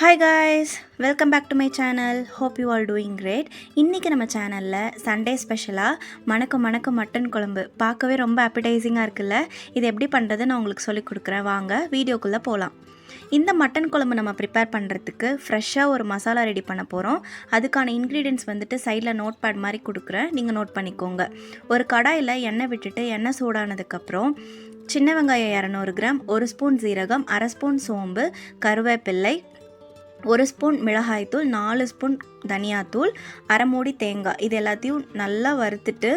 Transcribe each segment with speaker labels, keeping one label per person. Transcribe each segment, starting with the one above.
Speaker 1: Hi guys welcome back to my channel hope you all doing great இன்றைக்கி நம்ம சேனலில் Sunday ஸ்பெஷலாக மணக்க மணக்க மட்டன் குழம்பு. பார்க்கவே ரொம்ப அப்பிடைசிங்காக இருக்குல்ல? இது எப்படி பண்ணுறது நான் உங்களுக்கு சொல்லிக் கொடுக்குறேன். வாங்க வீடியோக்குள்ளே போகலாம் இந்த மட்டன் குழம்பு நம்ம ப்ரிப்பேர் பண்ணுறதுக்கு ஃப்ரெஷ்ஷாக ஒரு மசாலா ரெடி பண்ண போகிறோம் அதுக்கான இன்க்ரீடியன்ஸ் வந்துட்டு சைடில் நோட் பேட் மாதிரி கொடுக்குறேன். நீங்கள் நோட் பண்ணிக்கோங்க. ஒரு கடாயில் எண்ணெய் விட்டுட்டு எண்ணெய் சூடானதுக்கப்புறம் சின்ன வெங்காயம் இரநூறு கிராம் ஒரு ஸ்பூன் சீரகம் அரை ஸ்பூன் சோம்பு கருவேப்பிள்ளை ஒரு ஸ்பூன் மிளகாய்த்தூள் நாலு ஸ்பூன் தனியாத்தூள் அரை மூடி தேங்காய். இது எல்லாத்தையும் நல்லா வறுத்துட்டு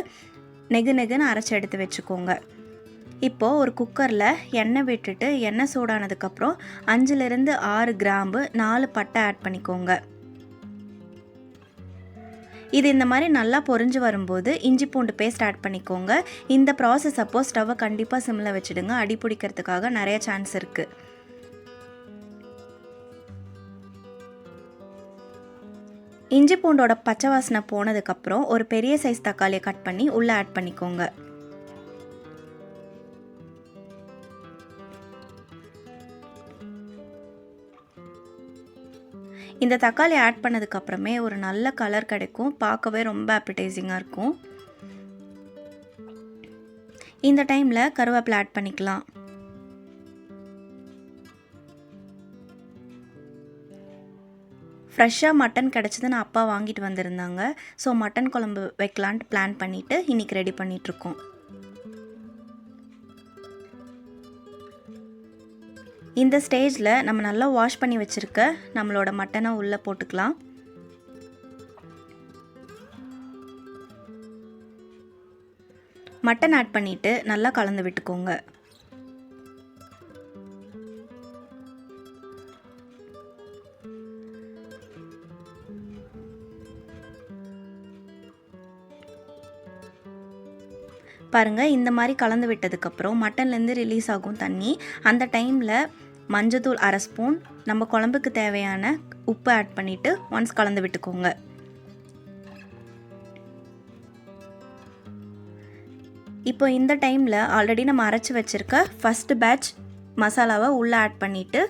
Speaker 1: நெகு நெகுன்னு அரைச்சி எடுத்து வச்சுக்கோங்க. இப்போது ஒரு குக்கரில் எண்ணெய் விட்டுட்டு எண்ணெய் சூடானதுக்கப்புறம் அஞ்சுலேருந்து ஆறு கிராம்பு நாலு பட்டை ஆட் பண்ணிக்கோங்க. இது இந்த மாதிரி நல்லா பொரிஞ்சு வரும்போது இஞ்சி பூண்டு பேஸ்ட் ஆட் பண்ணிக்கோங்க. இந்த ப்ராசஸ் அப்போது ஸ்டவ்வை கண்டிப்பாக சிம்மில் வச்சுடுங்க. அடி பிடிக்கிறதுக்காக நிறைய சான்ஸ் இருக்குது இஞ்சி பூண்டோட பச்சை வாசனை போனதுக்கப்புறம் ஒரு பெரிய சைஸ் தக்காளியை கட் பண்ணி உள்ளே ஆட் பண்ணிக்கோங்க. இந்த தக்காளி ஆட் பண்ணதுக்கப்புறமே ஒரு நல்ல கலர் கிடைக்கும். பார்க்கவே ரொம்ப அப்பிடைசிங்காக இருக்கும். இந்த டைமில் கருவேப்பிலை ஆட் பண்ணிக்கலாம். ஃப்ரெஷ்ஷாக மட்டன் கிடச்சதுன்னு அப்பா வாங்கிட்டு வந்திருந்தாங்க. ஸோ மட்டன் குழம்பு வைக்கலான்ட்டு பிளான் பண்ணிவிட்டு இன்றைக்கி ரெடி பண்ணிகிட்ருக்கோம் இந்த ஸ்டேஜில் நம்ம நல்லா வாஷ் பண்ணி வச்சுருக்க நம்மளோட மட்டனை உள்ளே போட்டுக்கலாம். மட்டன் ஆட் பண்ணிவிட்டு நல்லா கலந்து விட்டுக்கோங்க. பாருங்கள் இந்த மாதிரி கலந்து விட்டதுக்கப்புறம் மட்டன்லேருந்து ரிலீஸ் ஆகும் தண்ணி. அந்த டைமில் மஞ்சத்தூள் அரை ஸ்பூன் நம்ம குழம்புக்கு தேவையான உப்பு ஆட் பண்ணிவிட்டு ஒன்ஸ் கலந்து விட்டுக்கோங்க. இப்போ இந்த டைமில் ஆல்ரெடி நம்ம அரைச்சி வச்சுருக்க ஃபஸ்ட்டு பேட்ச் மசாலாவை உள்ளே ஆட் பண்ணிவிட்டு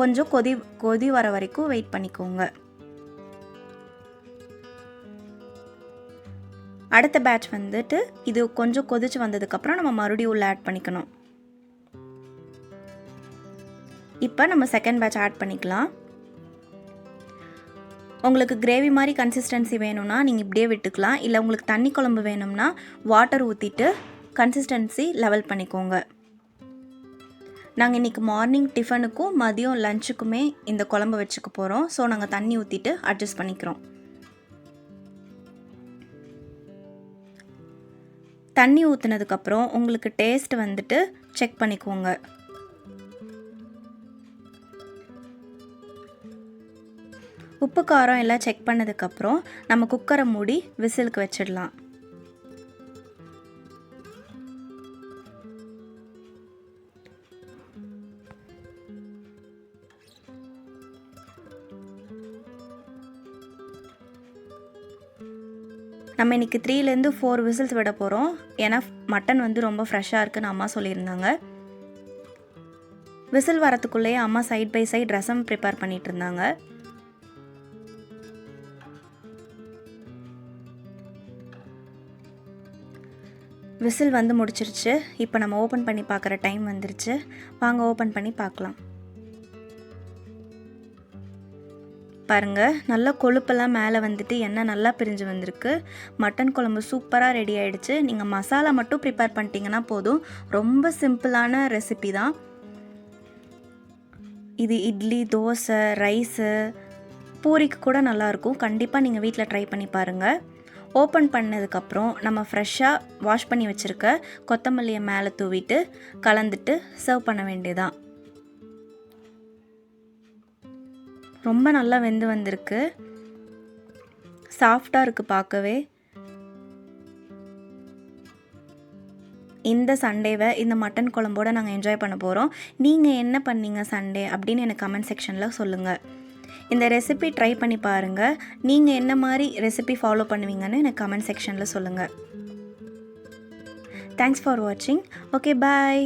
Speaker 1: கொஞ்சம் கொதி கொதி வர வரைக்கும் வெயிட் பண்ணிக்கோங்க. அடுத்த பேட்ச் வந்துட்டு இது கொஞ்சம் கொதிச்சு வந்ததுக்கப்புறம் நம்ம மறுபடியும் உள்ளே ஆட் பண்ணிக்கணும். இப்போ நம்ம செகண்ட் பேட்ச் ஆட் பண்ணிக்கலாம். உங்களுக்கு கிரேவி மாதிரி கன்சிஸ்டன்சி வேணும்னா நீங்கள் இப்படியே விட்டுக்கலாம். இல்லை உங்களுக்கு தண்ணி குழம்பு வேணும்னா வாட்டர் ஊற்றிட்டு கன்சிஸ்டன்சி லெவல் பண்ணிக்கோங்க. நாங்கள் இன்றைக்கி மார்னிங் டிஃபனுக்கும் மதியம் லஞ்சுக்குமே இந்த குழம்பு வச்சுக்க போகிறோம் ஸோ நாங்கள் தண்ணி ஊற்றிட்டு அட்ஜஸ்ட் பண்ணிக்கிறோம். தண்ணி ஊற்றுனதுக்கப்புறம் உங்களுக்கு டேஸ்ட் வந்துட்டு செக் பண்ணிக்கோங்க. உப்பு காரம் எல்லாம் செக் பண்ணதுக்கப்புறம் நம்ம குக்கரை மூடி விசிலுக்கு வச்சிடலாம். நம்ம இன்றைக்கி த்ரீலேருந்து ஃபோர் விசில்ஸ் விட போகிறோம் ஏன்னா மட்டன் வந்து ரொம்ப ஃப்ரெஷ்ஷாக இருக்குன்னு அம்மா சொல்லியிருந்தாங்க. விசில் வரத்துக்குள்ளேயே அம்மா side by side rasam prepare பண்ணிகிட்டு இருந்தாங்க. விசில் வந்து முடிச்சிருச்சு. இப்போ நம்ம ஓப்பன் பண்ணி பார்க்குற டைம் வந்துருச்சு. வாங்க ஓப்பன் பண்ணி பார்க்கலாம். பாருங்கள் நல்லா கொழுப்பெல்லாம் மேலே வந்துட்டு எண்ணெய் நல்லா பிரிஞ்சு வந்திருக்கு. மட்டன் குழம்பு சூப்பராக ரெடி ஆகிடுச்சு நீங்கள் மசாலா மட்டும் ப்ரிப்பேர் பண்ணிட்டீங்கன்னா போதும். ரொம்ப சிம்பிளான ரெசிபி தான். இது இட்லி தோசை ரைஸு பூரிக்கு கூட நல்லாயிருக்கும் கண்டிப்பாக நீங்கள் வீட்டில் ட்ரை பண்ணி பாருங்கள் ஓப்பன் பண்ணதுக்கப்புறம் நம்ம ஃப்ரெஷ்ஷாக வாஷ் பண்ணி வச்சுருக்க கொத்தமல்லியை மேலே தூவிட்டு கலந்துட்டு சர்வ் பண்ண வேண்டியதான் ரொம்ப நல்லா வெந்து வந்திருக்கு. சாஃப்டாக இருக்குது பார்க்கவே. இந்த சண்டேவை இந்த மட்டன் குழம்போடு நாங்கள் என்ஜாய் பண்ண போகிறோம் நீங்கள் என்ன பண்ணீங்க சண்டே அப்படின்னு எனக்கு கமெண்ட் செக்ஷனில் சொல்லுங்கள் இந்த ரெசிபி ட்ரை பண்ணி பாருங்கள் நீங்கள் என்ன மாதிரி ரெசிபி ஃபாலோ பண்ணுவீங்கன்னு எனக்கு கமெண்ட் செக்ஷனில் சொல்லுங்கள் தேங்க்ஸ் ஃபார் வாட்சிங் ஓகே பாய்